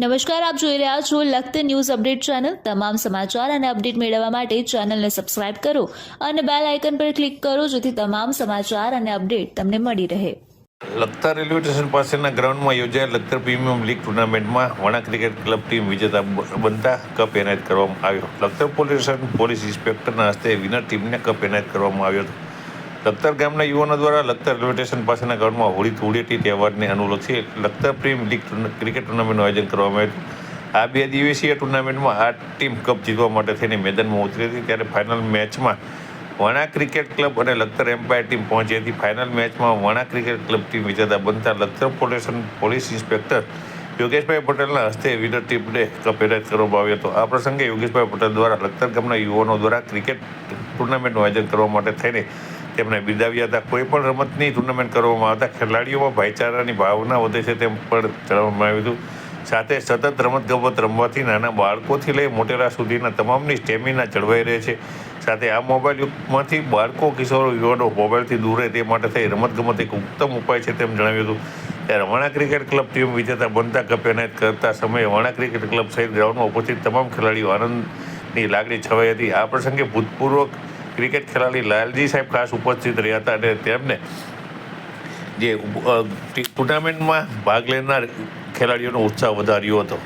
નમસ્કાર, આપ જોઈ રહ્યા છો લખત ન્યૂઝ અપડેટ ચેનલ. તમામ સમાચાર અને અપડેટ મેળવવા માટે ચેનલને સબસ્ક્રાઇબ કરો અને બેલ આઇકન પર ક્લિક કરો જેથી તમામ સમાચાર અને અપડેટ તમને મળી રહે. લખતર રેલવે સ્ટેશન પાસેના ગ્રાઉન્ડમાં યોજાયેલ લખતર પ્રીમિયમ લીગ ટુર્નામેન્ટમાં વણા ક્રિકેટ ક્લબ ટીમ વિજેતા બનતા કપ એનાયત કરવામાં આવ્યો. લખતર પોલીસ પોલીસ ઇન્સ્પેક્ટરના હસ્તે વિનર ટીમને કપ એનાયત કરવામાં આવ્યો હતો. લખતર ગામના યુવાનો દ્વારા લખતર રેલવે સ્ટેશન પાસેના ગ્રાઉન્ડમાં હોળી ધૂળેટી તહેવારને અનુલક્ષી લખતર પ્રીમ લીગ ક્રિકેટ ટુર્નામેન્ટનું આયોજન કરવામાં આવ્યું આ બે દિવસીય ટુર્નામેન્ટમાં આ ટીમ કપ જીતવા માટે થઈને મેદાનમાં ઉતરી હતી. ત્યારે ફાઇનલ મેચમાં વણા ક્રિકેટ ક્લબ અને લખતર એમ્પાયર ટીમ પહોંચી હતી. ફાઇનલ મેચમાં વણા ક્રિકેટ ક્લબ ટીમ વિજેતા બનતા Lakhtar police police inspector Yogeshbhai પટેલના હસ્તે વિનર ટીમને કપ એનાયત કરવામાં આવ્યો હતો. આ પ્રસંગે યોગેશભાઈ પટેલ દ્વારા લખતર ગામના યુવાનો દ્વારા ક્રિકેટ ટુર્નામેન્ટનું આયોજન કરવા માટે થઈને તેમને બિરદાવ્યા હતા. કોઈ પણ રમતની ટુર્નામેન્ટ કરવામાં આવતા ખેલાડીઓમાં ભાઈચારાની ભાવના વધે છે તેમ પણ જણાવવામાં આવ્યું હતું. સાથે સતત રમતગમત રમવાથી નાના બાળકોથી લઈ મોટેરા સુધીના તમામની સ્ટેમિના જળવાઈ રહે છે. સાથે આ મોબાઈલ યુગમાંથી બાળકો, કિશોરો, યુવાનો મોબાઈલથી દૂર રહે તે માટે થઈ રમતગમત એક ઉત્તમ ઉપાય છે તેમ જણાવ્યું હતું. ત્યારે વણા ક્રિકેટ ક્લબ ટીમ વિજેતા બનતા કપ એનાયત કરતા સમયે વણા ક્રિકેટ ક્લબ સહિત ગ્રાઉન્ડમાં ઉપસ્થિત તમામ ખેલાડીઓ આનંદની લાગણી છવાઈ હતી. આ પ્રસંગે ભૂતપૂર્વ ક્રિકેટ ખેલાડી લાલજી સાહેબ ખાસ ઉપસ્થિત રહ્યા હતા અને તેમને જે ટુર્નામેન્ટમાં ભાગ લેનાર ખેલાડીઓનો ઉત્સાહ વધાર્યો હતો.